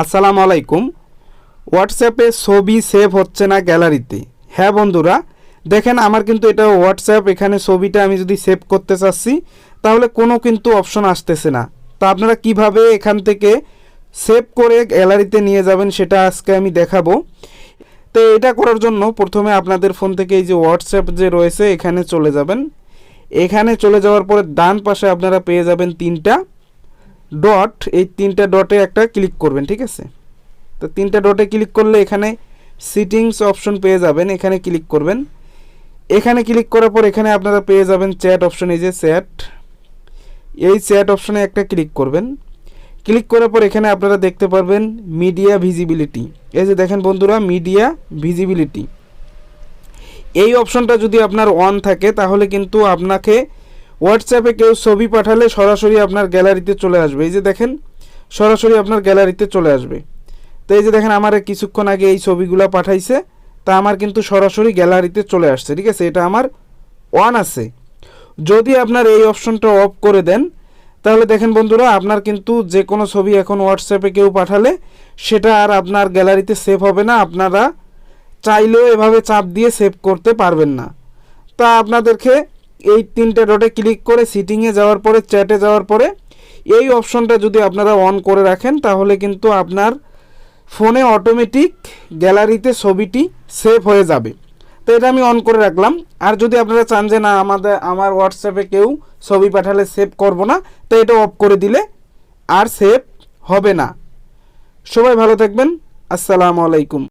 আসসালামু আলাইকুম। হোয়াটসঅ্যাপে ছবি সেভ হচ্ছে না গ্যালারিতে হ্যাঁ বন্ধুরা, দেখেন আমার কিন্তু এটা হোয়াটসঅ্যাপ এখানে ছবিটা আমি যদি সেভ করতে চাচ্ছি, তাহলে কোনো কিন্তু অপশন আসতেছে না। তা আপনারা কীভাবে এখান থেকে সেভ করে গ্যালারিতে নিয়ে যাবেন সেটা আজকে আমি দেখাবো। তো এটা করার জন্য প্রথমে আপনাদের ফোন থেকে এই যে হোয়াটসঅ্যাপ যে রয়েছে, এখানে চলে যাবেন। এখানে চলে যাওয়ার পরে ডান পাশে আপনারা পেয়ে যাবেন তিনটা। ডট এই তিনটা ডটে একটা ক্লিক করবেন, ঠিক আছে? তো তিনটা ডটে ক্লিক করলে এখানে সিটিংস অপশন পেয়ে যাবেন, এখানে ক্লিক করবেন। এখানে ক্লিক করার পর এখানে আপনারা পেয়ে যাবেন চ্যাট অপশন এই যে চ্যাট এই চ্যাট অপশনে একটা ক্লিক করবেন। ক্লিক করার পর এখানে আপনারা দেখতে পারবেন মিডিয়া ভিজিবিলিটি এই যে দেখেন বন্ধুরা মিডিয়া ভিজিবিলিটি এই অপশনটা যদি আপনার অন থাকে, তাহলে কিন্তু আপনাকে হোয়াটসঅ্যাপে কেউ ছবি পাঠালে সরাসরি আপনার গ্যালারিতে চলে আসবে। এই যে দেখেন, সরাসরি আপনার গ্যালারিতে চলে আসবে। তো এই যে দেখেন, আমার কিছুক্ষণ আগে এই ছবিগুলো পাঠাইছে, তা আমার কিন্তু সরাসরি গ্যালারিতে চলে আসছে, ঠিক আছে? এটা আমার ওয়ান আছে। যদি আপনার এই অপশনটা অফ করে দেন, তাহলে দেখেন বন্ধুরা, আপনার কিন্তু যে কোনো ছবি এখন হোয়াটসঅ্যাপে কেউ পাঠালে, সেটা আর আপনার গ্যালারিতে সেভ হবে না। আপনারা চাইলেও এভাবে চাপ দিয়ে সেভ করতে পারবেন না। তা আপনাদেরকে এই তিনটে ডটে ক্লিক করে সিটিংয়ে যাওয়ার পরে চ্যাটে যাওয়ার পরে, এই অপশনটা যদি আপনারা অন করে রাখেন, তাহলে কিন্তু আপনার ফোনে অটোমেটিক গ্যালারিতে ছবিটি সেভ হয়ে যাবে। তো এটা আমি অন করে রাখলাম। আর যদি আপনারা চান যে, না, আমাদের, আমার হোয়াটসঅ্যাপে কেউ ছবি পাঠালে সেভ করব না, তো এটা অফ করে দিলে আর সেভ হবে না। সবাই ভালো থাকবেন। আসসালামু আলাইকুম।